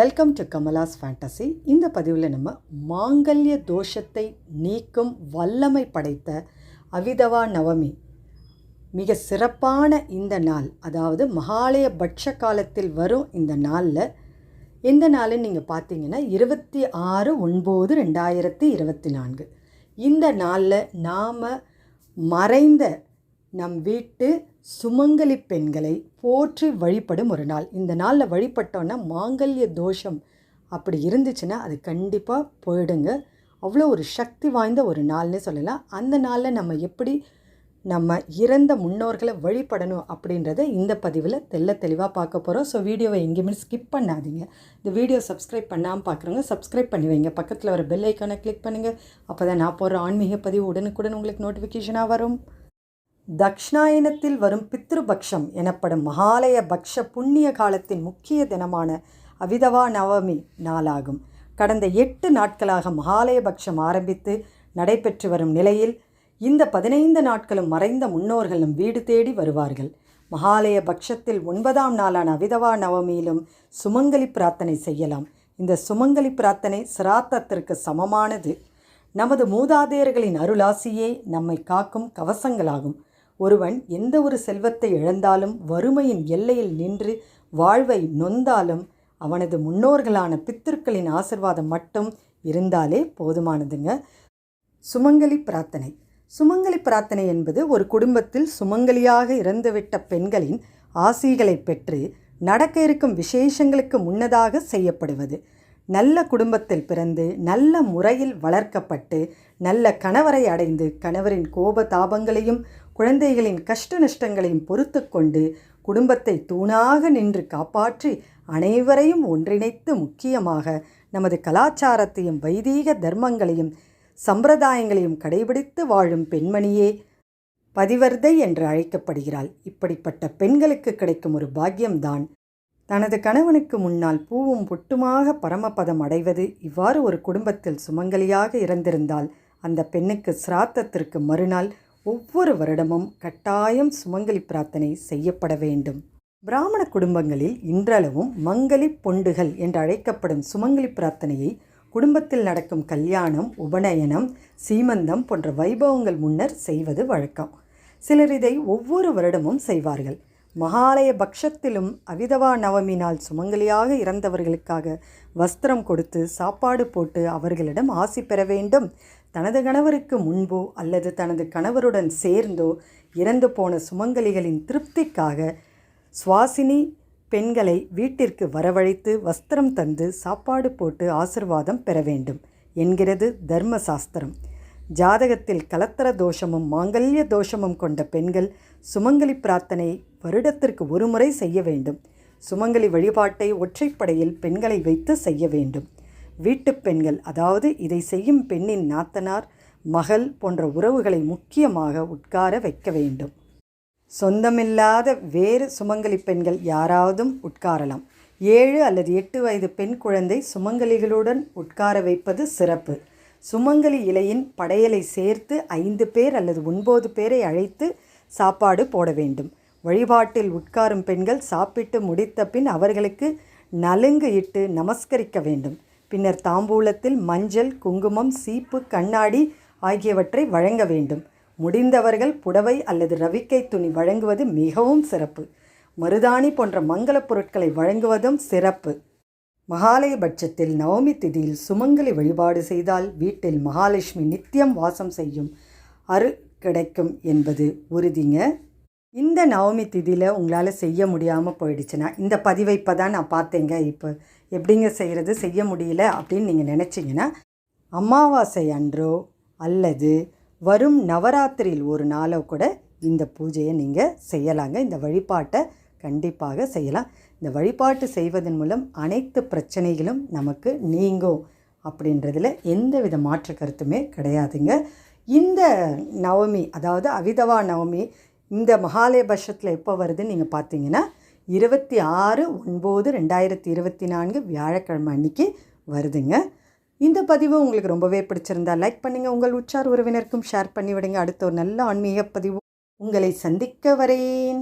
Welcome to Kamala's fantasy இந்த பதிவில் நம்ம மாங்கல்ய தோஷத்தை நீக்கும் வல்லமை படைத்த அவிதவா நவமி. மிக சிறப்பான இந்த நாள் அதாவது மகாலய பட்ச காலத்தில் வரும் இந்த நாளில் எந்த நாளுன்னு நீங்கள் பார்த்தீங்கன்னா இருபத்தி ஆறு ஒன்பது ரெண்டாயிரத்தி இருபத்தி நான்கு. இந்த நாளில் நாம் மறைந்த நம் வீட்டு சுமங்கலி பெண்களை போற்றி வழிபடும் ஒரு நாள். இந்த நாளில் வழிபட்டோன்னா மாங்கல்ய தோஷம் அப்படி இருந்துச்சுன்னா அது கண்டிப்பாக போயிடுங்க. அவ்வளோ ஒரு சக்தி வாய்ந்த ஒரு நாள்னு சொல்லலாம். அந்த நாளில் நம்ம எப்படி நம்ம இறந்த முன்னோர்களை வழிபடணும் அப்படின்றத இந்த பதிவில் தெல்ல தெளிவாக பார்க்க போகிறோம் ஸோ வீடியோவை எங்கேயுமே ஸ்கிப் பண்ணாதீங்க. இந்த வீடியோ சப்ஸ்கிரைப் பண்ணாமல் பார்க்குறவங்க சப்ஸ்கிரைப் பண்ணி வைங்க. பக்கத்தில் வர பெல் ஐக்கானை கிளிக் பண்ணுங்கள் அப்போ தான் நான் போகிற ஆன்மீக பதிவு உடனுக்குடன் உங்களுக்கு நோட்டிஃபிகேஷனாக வரும். தக்ஷணாயனத்தில் வரும் பித்ருபக்ஷம் எனப்படும் மகாலய பக்ஷ புண்ணிய காலத்தின் முக்கிய தினமான அவிதவா நவமி நாளாகும். கடந்த எட்டு நாட்களாக மகாலய பக்ஷம் ஆரம்பித்து நடைபெற்று வரும் நிலையில் இந்த பதினைந்து நாட்களும் மறைந்த முன்னோர்களும் வீடு தேடி வருவார்கள். மகாலய பக்ஷத்தில் ஒன்பதாம் நாளான அவிதவா நவமியிலும் சுமங்கலி பிரார்த்தனை செய்யலாம். இந்த சுமங்கலி பிரார்த்தனை சிராத்தத்திற்கு சமமானது. நமது மூதாதையர்களின் அருளாசியே நம்மை காக்கும் கவசங்களாகும். ஒருவன் எந்த ஒரு செல்வத்தை இழந்தாலும் வறுமையின் எல்லையில் நின்று வாழ்வை நொந்தாலும் அவனது முன்னோர்களான பித்திருக்களின் ஆசிர்வாதம் மட்டும் இருந்தாலே போதுமானதுங்க. சுமங்கலி பிரார்த்தனை. சுமங்கலி பிரார்த்தனை என்பது ஒரு குடும்பத்தில் சுமங்கலியாக இறந்துவிட்ட பெண்களின் ஆசிகளை பெற்று நடக்க இருக்கும் விசேஷங்களுக்கு முன்னதாக செய்யப்படுவது. நல்ல குடும்பத்தில் பிறந்து நல்ல முறையில் வளர்க்கப்பட்டு நல்ல கணவரை அடைந்து கணவரின் கோப தாபங்களையும் குழந்தைகளின் கஷ்ட நஷ்டங்களையும் பொறுத்து கொண்டு குடும்பத்தை தூணாக நின்று காப்பாற்றி அனைவரையும் ஒன்றிணைத்து முக்கியமாக நமது கலாச்சாரத்தையும் வைதீக தர்மங்களையும் சம்பிரதாயங்களையும் கடைபிடித்து வாழும் பெண்மணியே பதிவர்தை என்று அழைக்கப்படுகிறாள். இப்படிப்பட்ட பெண்களுக்கு கிடைக்கும் ஒரு பாக்கியம்தான். தனது கணவனுக்கு முன்னால் பூவும் பொட்டுமாக பரமபதம் அடைவது இவ்வாறு ஒரு குடும்பத்தில் சுமங்கலியாக இறந்திருந்தால் அந்த பெண்ணுக்கு சிராத்தத்திற்கு மறுநாள் ஒவ்வொரு வருடமும் கட்டாயம் சுமங்கலி பிரார்த்தனை செய்யப்பட வேண்டும். பிராமண குடும்பங்களில் இன்றளவும் மங்கலி பொண்டுகள் என்று அழைக்கப்படும் சுமங்கலி பிரார்த்தனையை குடும்பத்தில் நடக்கும் கல்யாணம் உபநயனம் சீமந்தம் போன்ற வைபவங்கள் முன்னர் செய்வது வழக்கம். சிலர் இதை ஒவ்வொரு வருடமும் செய்வார்கள். மகாலய பக்ஷத்திலும் அவிதவா நவமி நாள் சுமங்கலியாக இறந்தவர்களுக்காக வஸ்திரம் கொடுத்து சாப்பாடு போட்டு அவர்களிடம் ஆசி பெற வேண்டும். தனது கணவருக்கு முன்போ அல்லது தனது கணவருடன் சேர்ந்தோ இறந்து போன சுமங்கலிகளின் திருப்திக்காக சுவாசினி பெண்களை வீட்டிற்கு வரவழைத்து வஸ்திரம் தந்து சாப்பாடு போட்டு ஆசிர்வாதம் பெற வேண்டும் என்கிறது தர்ம சாஸ்திரம் ஜாதகத்தில் கலத்தர தோஷமும் மாங்கல்ய தோஷமும் கொண்ட பெண்கள் சுமங்கலி பிரார்த்தனை வருடத்திற்கு ஒருமுறை செய்ய வேண்டும். சுமங்கலி வழிபாட்டை ஒற்றைப்படையில் பெண்களை வைத்து செய்ய வேண்டும். வீட்டு பெண்கள் அதாவது இதை செய்யும் பெண்ணின் நாத்தனார் மகள் போன்ற உறவுகளை முக்கியமாக உட்கார வைக்க வேண்டும். சொந்தமில்லாத வேறு சுமங்கலி பெண்கள் யாராவதும் உட்காரலாம். ஏழு அல்லது எட்டு வயது பெண் குழந்தை சுமங்கலிகளுடன் உட்கார வைப்பது சிறப்பு. சுமங்கலி இலையின் படையலை சேர்த்து ஐந்து பேர் அல்லது ஒன்பது பேரை அழைத்து சாப்பாடு போட வேண்டும். வழிபாட்டில் உட்காரும் பெண்கள் சாப்பிட்டு முடித்த பின் அவர்களுக்கு நலுங்கு இட்டு நமஸ்கரிக்க வேண்டும். பின்னர் தாம்பூலத்தில் மஞ்சள் குங்குமம் சீப்பு கண்ணாடி ஆகியவற்றை வழங்க வேண்டும். முடிந்தவர்கள் புடவை அல்லது ரவிக்கை துணி வழங்குவது மிகவும் சிறப்பு. மருதாணி போன்ற மங்களப் பொருட்களை வழங்குவதும் சிறப்பு. மகாலய பட்சத்தில் நவமி திதியில் சுமங்கலி வழிபாடு செய்தால் வீட்டில் மகாலட்சுமி நித்தியம் வாசம் செய்யும் அரு கிடைக்கும் என்பது உறுதிங்க. இந்த நவமி திதியில் உங்களால் செய்ய முடியாமல் போயிடுச்சுன்னா இந்த பதிவை இப்போ தான் நான் பார்த்தேங்க. இப்போ எப்படிங்க செய்கிறது செய்ய முடியல அப்படின்னு நீங்கள் நினச்சிங்கன்னா அமாவாசை அன்றோ அல்லது வரும் நவராத்திரியில் ஒரு நாளோ கூட இந்த பூஜையை நீங்கள் செய்யலாங்க. இந்த வழிபாட்டை கண்டிப்பாக செய்யலாம். இந்த வழிபாட்டு செய்வதன் மூலம் அனைத்து பிரச்சனைகளும் நமக்கு நீங்கும் அப்படின்றதில் எந்த வித மாற்று கருத்துமே கிடையாதுங்க. இந்த நவமி அதாவது அவிதவா நவமி இந்த மகாலய பட்சத்தில் எப்போ வருதுன்னு நீங்கள் பார்த்தீங்கன்னா இருபத்தி ஆறு ஒன்பது ரெண்டாயிரத்தி இருபத்தி நான்கு வியாழக்கிழமை அன்னைக்கு வருதுங்க. இந்த பதிவு உங்களுக்கு ரொம்பவே பிடிச்சிருந்தா லைக் பண்ணுங்கள் உங்கள் உற்றார் உறவினருக்கும் ஷேர் பண்ணி விடுங்க. அடுத்த ஒரு நல்ல ஆன்மீக பதிவு உங்களை சந்திக்க வரேன்.